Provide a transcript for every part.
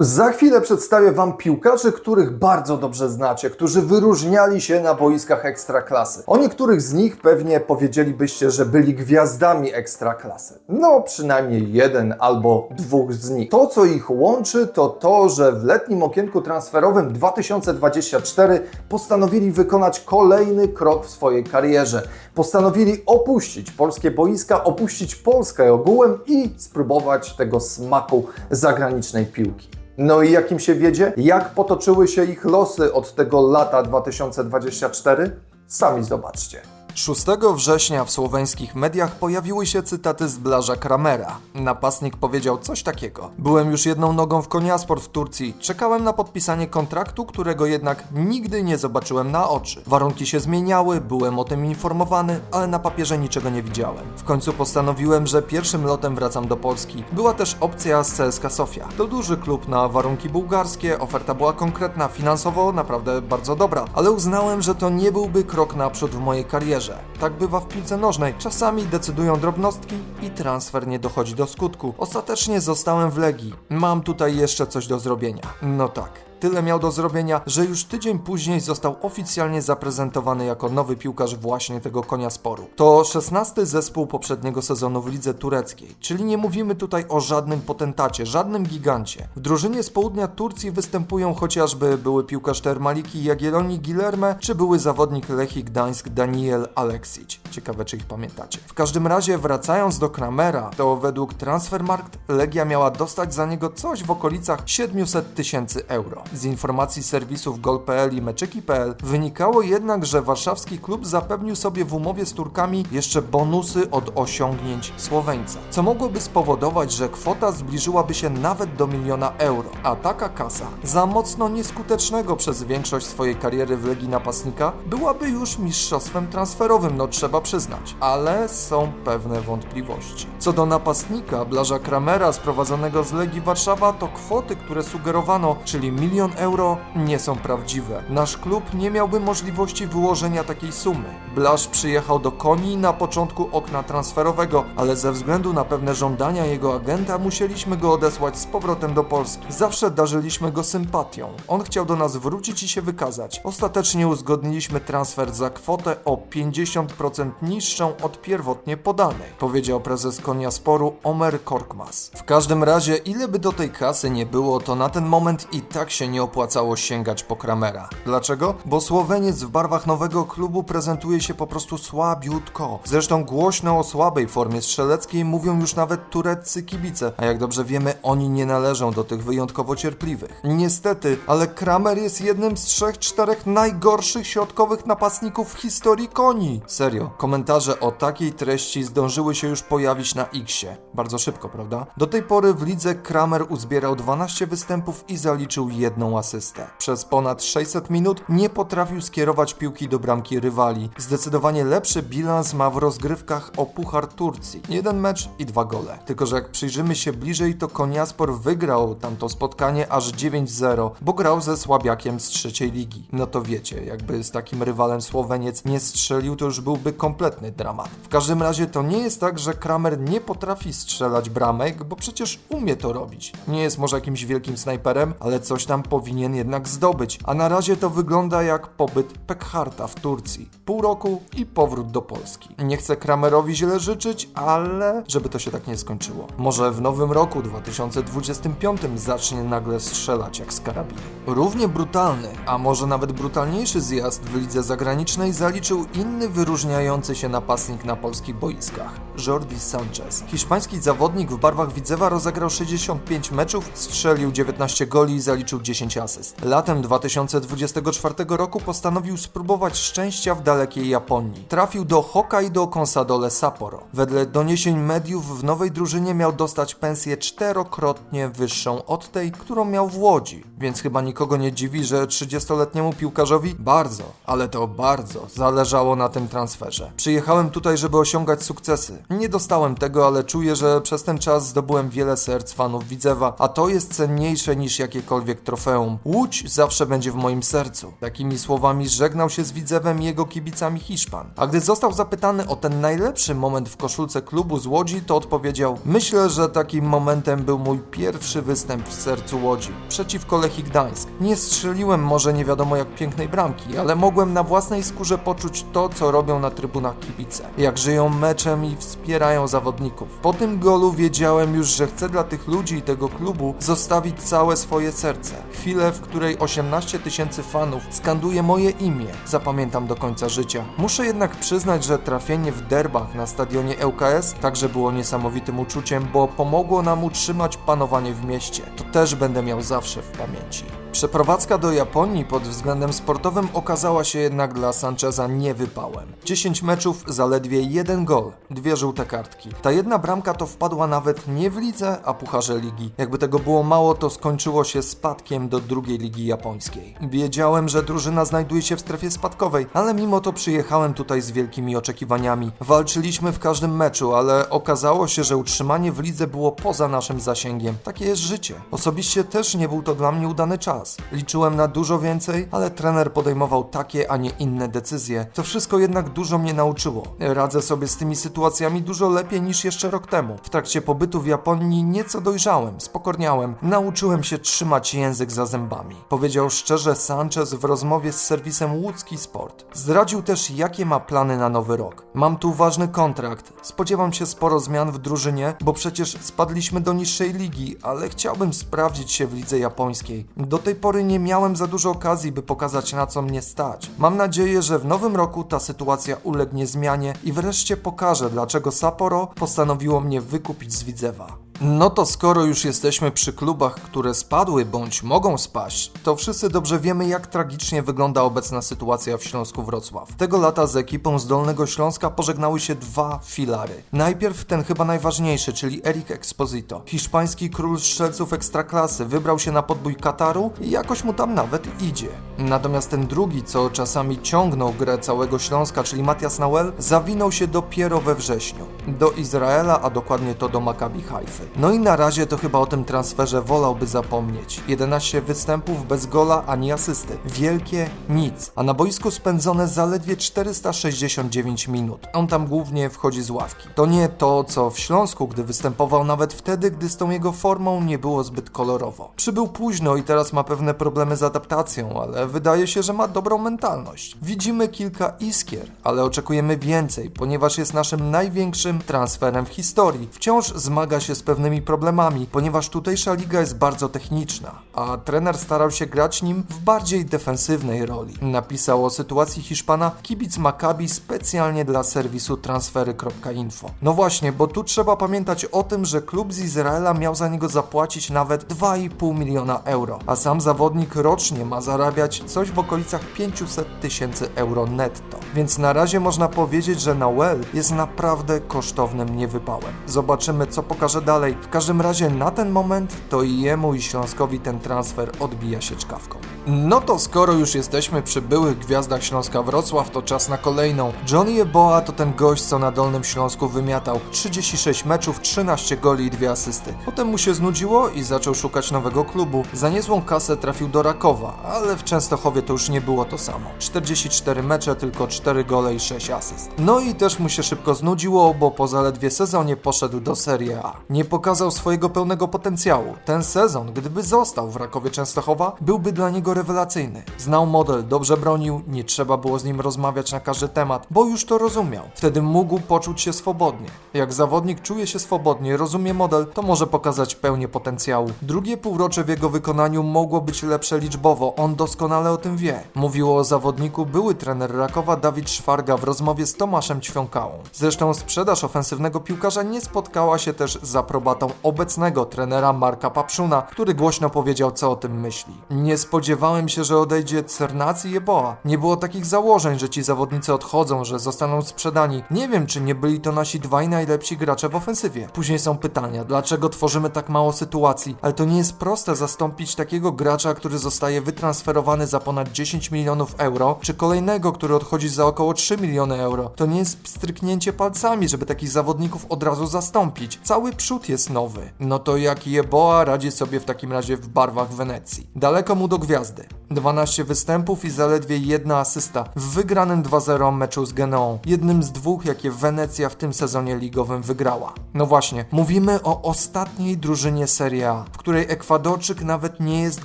Za chwilę przedstawię Wam piłkarzy, których bardzo dobrze znacie, którzy wyróżniali się na boiskach ekstraklasy. O niektórych z nich pewnie powiedzielibyście, że byli gwiazdami ekstraklasy. No, przynajmniej jeden albo dwóch z nich. To, co ich łączy, to to, że w letnim okienku transferowym 2024 postanowili wykonać kolejny krok w swojej karierze. Postanowili opuścić polskie boiska, opuścić Polskę ogółem i spróbować tego smaku zagranicznej piłki. No i jakim się wiedzie? Jak potoczyły się ich losy od tego lata 2024? Sami zobaczcie. 6 września w słoweńskich mediach pojawiły się cytaty z Blaża Kramera. Napastnik powiedział coś takiego. Byłem już jedną nogą w Koniaspor w Turcji. Czekałem na podpisanie kontraktu, którego jednak nigdy nie zobaczyłem na oczy. Warunki się zmieniały, byłem o tym informowany, ale na papierze niczego nie widziałem. W końcu postanowiłem, że pierwszym lotem wracam do Polski. Była też opcja z CSKA Sofia. To duży klub na warunki bułgarskie, oferta była konkretna, finansowo naprawdę bardzo dobra, ale uznałem, że to nie byłby krok naprzód w mojej karierze. Tak bywa w piłce nożnej. Czasami decydują drobnostki i transfer nie dochodzi do skutku. Ostatecznie zostałem w Legii. Mam tutaj jeszcze coś do zrobienia. No tak. Tyle miał do zrobienia, że już tydzień później został oficjalnie zaprezentowany jako nowy piłkarz właśnie tego konia sporu. To 16 zespół poprzedniego sezonu w lidze tureckiej, czyli nie mówimy tutaj o żadnym potentacie, żadnym gigancie. W drużynie z południa Turcji występują chociażby były piłkarz Termaliki Jagiellonii Gilerme, czy były zawodnik Lechii Gdańsk Daniel Aleksic. Ciekawe, czy ich pamiętacie. W każdym razie, wracając do Kramera, to według Transfermarkt Legia miała dostać za niego coś w okolicach 700 tysięcy euro. Z informacji serwisów gol.pl i meczyki.pl wynikało jednak, że warszawski klub zapewnił sobie w umowie z Turkami jeszcze bonusy od osiągnięć Słoweńca, co mogłoby spowodować, że kwota zbliżyłaby się nawet do miliona euro, a taka kasa za mocno nieskutecznego przez większość swojej kariery w Legii napastnika byłaby już mistrzostwem transferowym, no trzeba przyznać, ale są pewne wątpliwości. Co do napastnika Blaża Kramera sprowadzonego z Legii Warszawa, to kwoty, które sugerowano, czyli milion euro, nie są prawdziwe. Nasz klub nie miałby możliwości wyłożenia takiej sumy. Blaż przyjechał do Koni na początku okna transferowego, ale ze względu na pewne żądania jego agenta musieliśmy go odesłać z powrotem do Polski. Zawsze darzyliśmy go sympatią. On chciał do nas wrócić i się wykazać. Ostatecznie uzgodniliśmy transfer za kwotę o 50% niższą od pierwotnie podanej, powiedział prezes Konia Sporu Omer Korkmaz. W każdym razie, ile by do tej kasy nie było, to na ten moment i tak się nie opłacało sięgać po Kramera. Dlaczego? Bo Słoweniec w barwach nowego klubu prezentuje się po prostu słabiutko. Zresztą głośno o słabej formie strzeleckiej mówią już nawet tureccy kibice, a jak dobrze wiemy, oni nie należą do tych wyjątkowo cierpliwych. Niestety, ale Kramer jest jednym z trzech, czterech najgorszych środkowych napastników w historii koni. Serio, komentarze o takiej treści zdążyły się już pojawić na Xie. Bardzo szybko, prawda? Do tej pory w lidze Kramer uzbierał 12 występów i zaliczył jedną asystę. Przez ponad 600 minut nie potrafił skierować piłki do bramki rywali. Zdecydowanie lepszy bilans ma w rozgrywkach o Puchar Turcji. Jeden mecz i dwa gole. Tylko, że jak przyjrzymy się bliżej, to Koniaspor wygrał tamto spotkanie aż 9-0, bo grał ze słabiakiem z trzeciej ligi. No to wiecie, jakby z takim rywalem Słoweniec nie strzelił, to już byłby kompletny dramat. W każdym razie to nie jest tak, że Kramer nie potrafi strzelać bramek, bo przecież umie to robić. Nie jest może jakimś wielkim snajperem, ale coś tam powinien jednak zdobyć. A na razie to wygląda jak pobyt Pekharta w Turcji. Pół roku i powrót do Polski. Nie chcę Kramerowi źle życzyć, ale żeby to się tak nie skończyło. Może w nowym roku 2025 zacznie nagle strzelać jak z karabinu. Równie brutalny, a może nawet brutalniejszy zjazd w lidze zagranicznej zaliczył inny wyróżniający się napastnik na polskich boiskach. Jordi Sanchez. Hiszpański zawodnik w barwach Widzewa rozegrał 65 meczów, strzelił 19 goli i zaliczył 10 asyst. Latem 2024 roku postanowił spróbować szczęścia w dalekiej Japonii. Trafił do Hokkaido Consadole Sapporo. Wedle doniesień mediów w nowej drużynie miał dostać pensję czterokrotnie wyższą od tej, którą miał w Łodzi. Więc chyba nikogo nie dziwi, że 30-letniemu piłkarzowi bardzo, ale to bardzo zależało na tym transferze. Przyjechałem tutaj, żeby osiągać sukcesy. Nie dostałem tego, ale czuję, że przez ten czas zdobyłem wiele serc fanów Widzewa, a to jest cenniejsze niż jakiekolwiek trofeum. Łódź zawsze będzie w moim sercu. Takimi słowami żegnał się z Widzewem i jego kibicami Hiszpan. A gdy został zapytany o ten najlepszy moment w koszulce klubu z Łodzi, to odpowiedział Myślę, że takim momentem był mój pierwszy występ w sercu Łodzi, przeciwko Lechii Gdańsk. Nie strzeliłem może nie wiadomo jak pięknej bramki, ale mogłem na własnej skórze poczuć to, co robią na trybunach kibice. Jak żyją meczem i wspierają zawodników. Po tym golu wiedziałem już, że chcę dla tych ludzi i tego klubu zostawić całe swoje serce. Chwilę, w której 18 tysięcy fanów skanduje moje imię, zapamiętam do końca życia. Muszę jednak przyznać, że trafienie w derbach na stadionie ŁKS także było niesamowitym uczuciem, bo pomogło nam utrzymać panowanie w mieście. To też będę miał zawsze w pamięci. Przeprowadzka do Japonii pod względem sportowym okazała się jednak dla Sancheza niewypałem. 10 meczów, zaledwie jeden gol, dwie żółte kartki. Ta jedna bramka to wpadła nawet nie w lidze, a pucharze ligi. Jakby tego było mało, to skończyło się spadkiem do drugiej ligi japońskiej. Wiedziałem, że drużyna znajduje się w strefie spadkowej, ale mimo to przyjechałem tutaj z wielkimi oczekiwaniami. Walczyliśmy w każdym meczu, ale okazało się, że utrzymanie w lidze było poza naszym zasięgiem. Takie jest życie. Osobiście też nie był to dla mnie udany czas. Liczyłem na dużo więcej, ale trener podejmował takie, a nie inne decyzje. To wszystko jednak dużo mnie nauczyło. Radzę sobie z tymi sytuacjami dużo lepiej niż jeszcze rok temu. W trakcie pobytu w Japonii nieco dojrzałem, spokorniałem, nauczyłem się trzymać język za zębami. Powiedział szczerze Sanchez w rozmowie z serwisem Łódzki Sport. Zdradził też, jakie ma plany na nowy rok. Mam tu ważny kontrakt. Spodziewam się sporo zmian w drużynie, bo przecież spadliśmy do niższej ligi, ale chciałbym sprawdzić się w lidze japońskiej. Do tej pory nie miałem za dużo okazji, by pokazać na co mnie stać. Mam nadzieję, że w nowym roku ta sytuacja ulegnie zmianie i wreszcie pokażę, dlaczego Sapporo postanowiło mnie wykupić z Widzewa. No to skoro już jesteśmy przy klubach, które spadły bądź mogą spaść, to wszyscy dobrze wiemy, jak tragicznie wygląda obecna sytuacja w Śląsku Wrocław. Tego lata z ekipą z Dolnego Śląska pożegnały się dwa filary. Najpierw ten chyba najważniejszy, czyli Eric Exposito. Hiszpański król strzelców ekstraklasy wybrał się na podbój Kataru i jakoś mu tam nawet idzie. Natomiast ten drugi, co czasami ciągnął grę całego Śląska, czyli Matias Nauel, zawinął się dopiero we wrześniu. Do Izraela, a dokładnie to do Maccabi Haify. No i na razie to chyba o tym transferze wolałby zapomnieć. 11 występów bez gola ani asysty. Wielkie nic. A na boisku spędzone zaledwie 469 minut. On tam głównie wchodzi z ławki. To nie to, co w Śląsku, gdy występował nawet wtedy, gdy z tą jego formą nie było zbyt kolorowo. Przybył późno i teraz ma pewne problemy z adaptacją, ale wydaje się, że ma dobrą mentalność. Widzimy kilka iskier, ale oczekujemy więcej, ponieważ jest naszym największym transferem w historii. Wciąż zmaga się z pewnymi problemami, ponieważ tutejsza liga jest bardzo techniczna, a trener starał się grać nim w bardziej defensywnej roli. Napisał o sytuacji Hiszpana kibic Maccabi specjalnie dla serwisu transfery.info. No właśnie, bo tu trzeba pamiętać o tym, że klub z Izraela miał za niego zapłacić nawet 2,5 miliona euro, a sam zawodnik rocznie ma zarabiać coś w okolicach 500 tysięcy euro netto. Więc na razie można powiedzieć, że Nauel jest naprawdę kosztownym niewypałem. Zobaczymy, co pokaże dalej. W każdym razie na ten moment to i jemu i Śląskowi ten transfer odbija się czkawką. No to skoro już jesteśmy przy byłych gwiazdach Śląska Wrocław, to czas na kolejną. Johnny Eboa to ten gość, co na Dolnym Śląsku wymiatał 36 meczów, 13 goli i 2 asysty. Potem mu się znudziło i zaczął szukać nowego klubu. Za niezłą kasę trafił do Rakowa, ale w Częstochowie to już nie było to samo. 44 mecze, tylko 4 gole i 6 asyst. No i też mu się szybko znudziło, bo po zaledwie sezonie poszedł do Serie A. Nie pokazał swojego pełnego potencjału. Ten sezon, gdyby został w Rakowie Częstochowa, byłby dla niego rewelacyjny. Znał model, dobrze bronił, nie trzeba było z nim rozmawiać na każdy temat, bo już to rozumiał. Wtedy mógł poczuć się swobodnie. Jak zawodnik czuje się swobodnie, rozumie model, to może pokazać pełnię potencjału. Drugie półrocze w jego wykonaniu mogło być lepsze liczbowo, on doskonale o tym wie. Mówił o zawodniku były trener Rakowa Dawid Szwarga w rozmowie z Tomaszem Ćwiąkałą. Zresztą sprzedaż ofensywnego piłkarza nie spotkała się też z aprobatą obecnego trenera Marka Papszuna, który głośno powiedział, co o tym myśli. Nie spodziewałem się, że odejdzie Cernac i Jeboa. Nie było takich założeń, że ci zawodnicy odchodzą, że zostaną sprzedani. Nie wiem, czy nie byli to nasi dwaj najlepsi gracze w ofensywie. Później są pytania, dlaczego tworzymy tak mało sytuacji, ale to nie jest proste zastąpić takiego gracza, który zostaje wytransferowany za ponad 10 milionów euro, czy kolejnego, który odchodzi za około 3 miliony euro. To nie jest stryknięcie palcami, żeby takich zawodników od razu zastąpić. Cały przód jest nowy. No to jak Jeboa radzi sobie w takim razie w barwach Wenecji. Daleko mu do gwiazdy. 12 występów i zaledwie jedna asysta w wygranym 2-0 meczu z Geną. Jednym z dwóch, jakie Wenecja w tym sezonie ligowym wygrała. No właśnie, mówimy o ostatniej drużynie Serie A, w której Ekwadorczyk nawet nie jest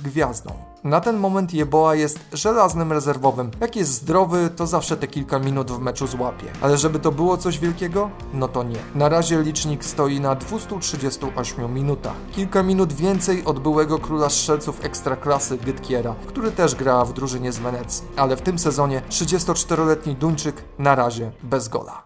gwiazdą. Na ten moment Jeboa jest żelaznym rezerwowym. Jak jest zdrowy, to zawsze te kilka minut w meczu złapie. Ale żeby to było coś wielkiego? No to nie. Na razie licznik stoi na 238 minutach. Kilka minut więcej od byłego króla strzelców ekstraklasy Gytkiera, który też gra w drużynie z Wenecji. Ale w tym sezonie 34-letni Duńczyk na razie bez gola.